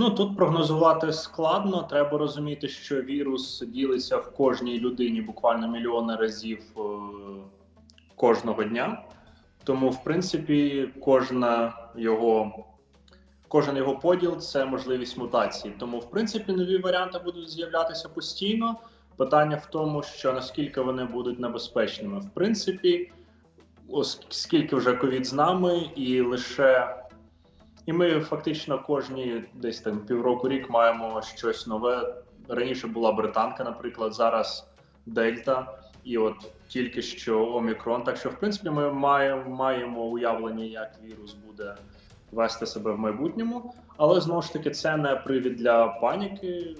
Ну тут прогнозувати складно. Треба розуміти, що вірус ділиться в кожній людині буквально мільйони разів е, кожного дня. Тому, в принципі, кожна його, кожен його поділ це можливість мутації. Тому, в принципі, нові варіанти будуть з'являтися постійно. Питання в тому, що наскільки вони будуть небезпечними. В принципі, оскільки вже ковід з нами, і лише і ми фактично кожні десь там півроку рік маємо щось нове. Раніше була британка, наприклад, зараз Дельта, і от тільки що Омікрон. Так що, в принципі, ми маємо маємо уявлення, як вірус буде вести себе в майбутньому, але знову ж таки це не привід для паніки.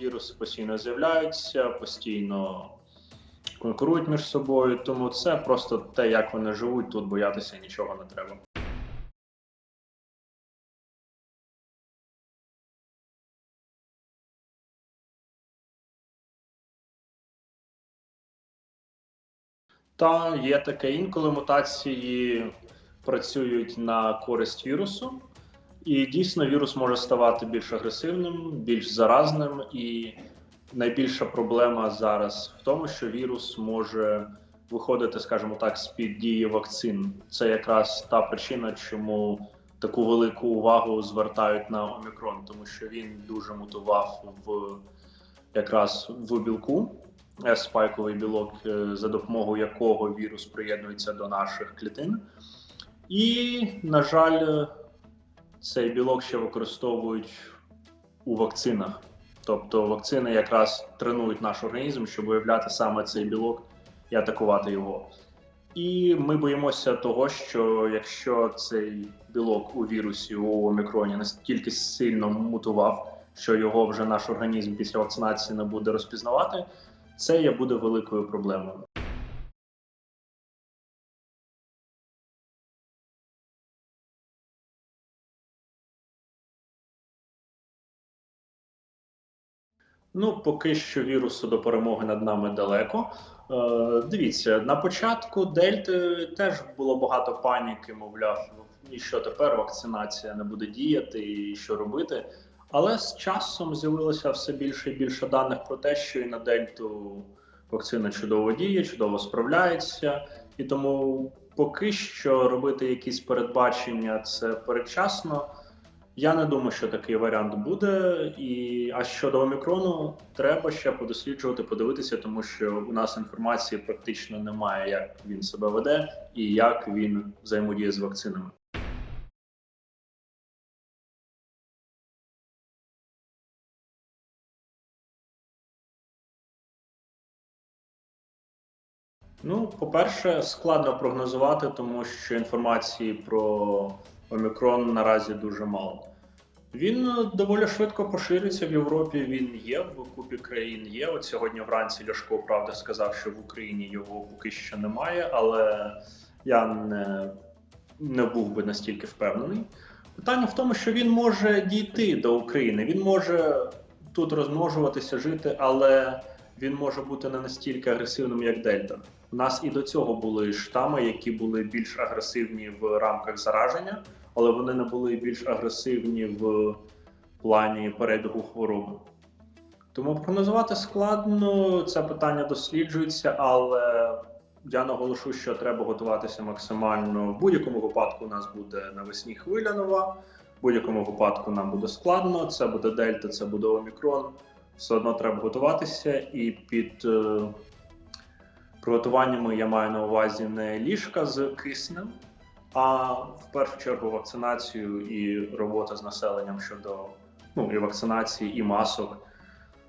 Віруси постійно з'являються, постійно конкурують між собою. Тому це просто те, як вони живуть. Тут боятися нічого не треба. Та є таке інколи мутації працюють на користь вірусу, і дійсно вірус може ставати більш агресивним, більш заразним. І найбільша проблема зараз в тому, що вірус може виходити, скажімо так, з під дії вакцин. Це якраз та причина, чому таку велику увагу звертають на омікрон, тому що він дуже мутував в якраз в білку спайковий білок, е, за допомогою якого вірус приєднується до наших клітин. І, на жаль, цей білок ще використовують у вакцинах. Тобто вакцини якраз тренують наш організм, щоб виявляти саме цей білок і атакувати його. І ми боїмося того, що якщо цей білок у вірусі у омікроні настільки сильно мутував, що його вже наш організм після вакцинації не буде розпізнавати, це є буде великою проблемою. Ну, поки що вірусу до перемоги над нами далеко. Е, Дивіться, на початку Дельти теж було багато паніки, мовляв, і що тепер вакцинація не буде діяти, і що робити. Але з часом з'явилося все більше і більше даних про те, що і на Дельту вакцина чудово діє, чудово справляється, і тому поки що робити якісь передбачення це передчасно. Я не думаю, що такий варіант буде. І а щодо омікрону, треба ще подосліджувати, подивитися, тому що у нас інформації практично немає, як він себе веде і як він взаємодіє з вакцинами. Ну, по-перше, складно прогнозувати, тому що інформації про омікрон наразі дуже мало. Він доволі швидко поширюється в Європі. Він є в купі країн. Є от сьогодні вранці Ляшко правда сказав, що в Україні його поки що немає, але я не, не був би настільки впевнений. Питання в тому, що він може дійти до України. Він може тут розмножуватися, жити, але він може бути не настільки агресивним, як Дельта. У нас і до цього були штами, які були більш агресивні в рамках зараження, але вони не були більш агресивні в плані перебігу хвороби. Тому прогнозувати складно, це питання досліджується, але я наголошу, що треба готуватися максимально. В будь-якому випадку у нас буде навесні хвиля нова, в будь-якому випадку нам буде складно. Це буде Дельта, це буде Омікрон. Все одно треба готуватися і під. Е, Приготуваннями я маю на увазі не ліжка з киснем, а в першу чергу вакцинацію і робота з населенням щодо ну, і вакцинації, і масок,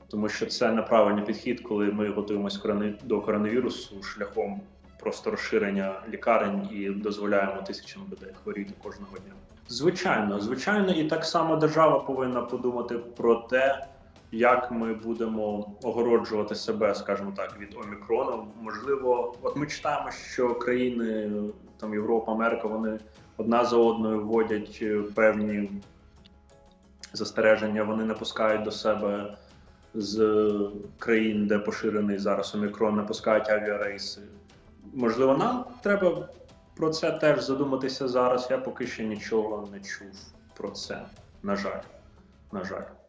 тому що це неправильний підхід, коли ми готуємося до коронавірусу шляхом просто розширення лікарень і дозволяємо тисячам людей хворіти кожного дня. Звичайно, звичайно, і так само держава повинна подумати про те як ми будемо огороджувати себе, скажімо так, від омікрону. Можливо, от ми читаємо, що країни там Європа, Америка, вони одна за одною вводять е, певні застереження. Вони не пускають до себе з країн, де поширений зараз омікрон, не пускають авіарейси. Можливо, нам треба про це теж задуматися зараз. Я поки що нічого не чув про це, на жаль. на жаль.